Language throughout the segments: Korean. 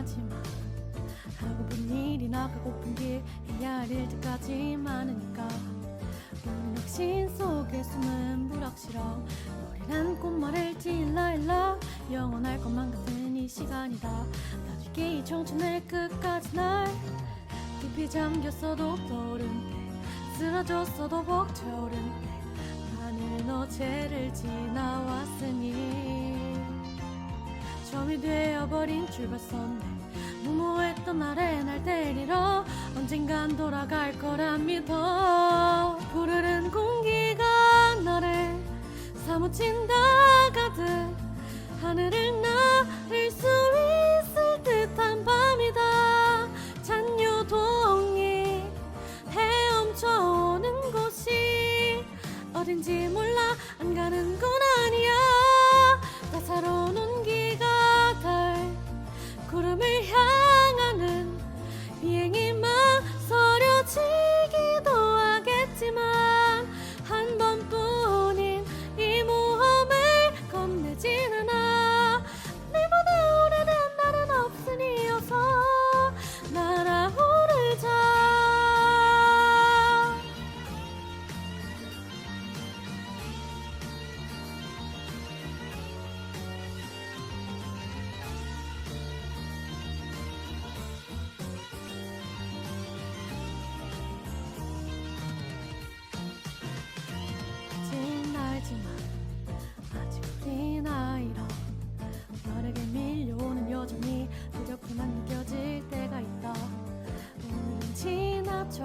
하지만 하고픈 일이 나 가고픈 길 해야 할 일들까지 많으니까. 우린 확신 속에 숨은 불확실함 머리란 꽃말을 찔러 일러. 영원할 것만 같은 이 시간이다. 나중에 이 청춘의 끝까지 날 깊이 잠겼어도 떠오른 때 쓰러졌어도 벅차오른 때 나는 어제를 지나왔으니 점이 되어버린 출발선 내 무모했던 날에 날 데리러 언젠간 돌아갈 거라 믿어. 푸르른 공기가 나를 사무친다 가득 하늘을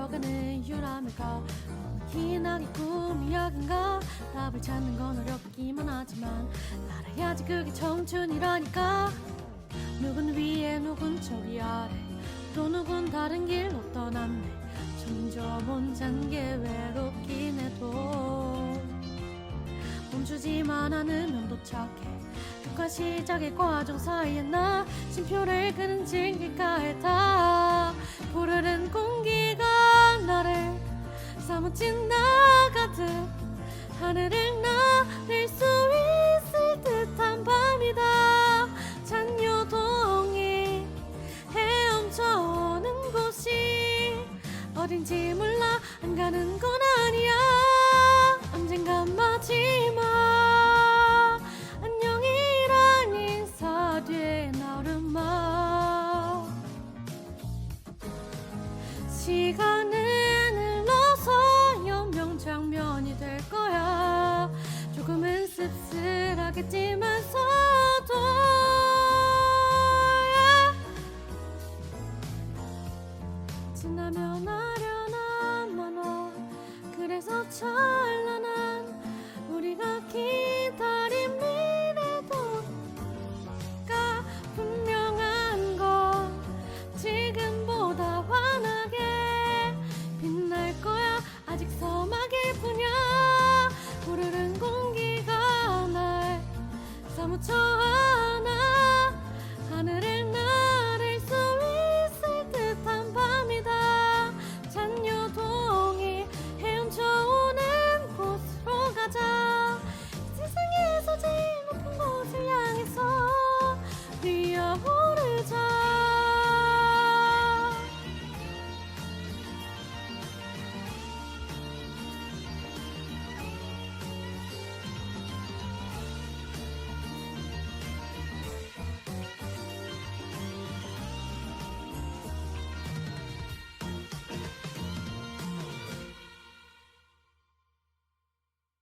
지나쳐가는 유람일까? 희나게 꿈이야긴가? 답을 찾는 건 어렵기만 하지만 알아야지 그게 청춘이라니까. 누군 위에 누군 저기 아래 또 누군 다른 길로 떠났네. 점점 혼잔 게 외롭긴 해도 멈추지만 않으면 도착해. 극과 시작의 과정 사이에 나 심표를 그는 진길가에 다 어딘지 몰라. 안 가는 건 아니야. 언젠간 마지막. 안녕이란 인사 뒤에 나오는 말 시간은 흘러서 연명 장면이 될거 아직 서막일 뿐이야 오르는 공기가 날 사무쳐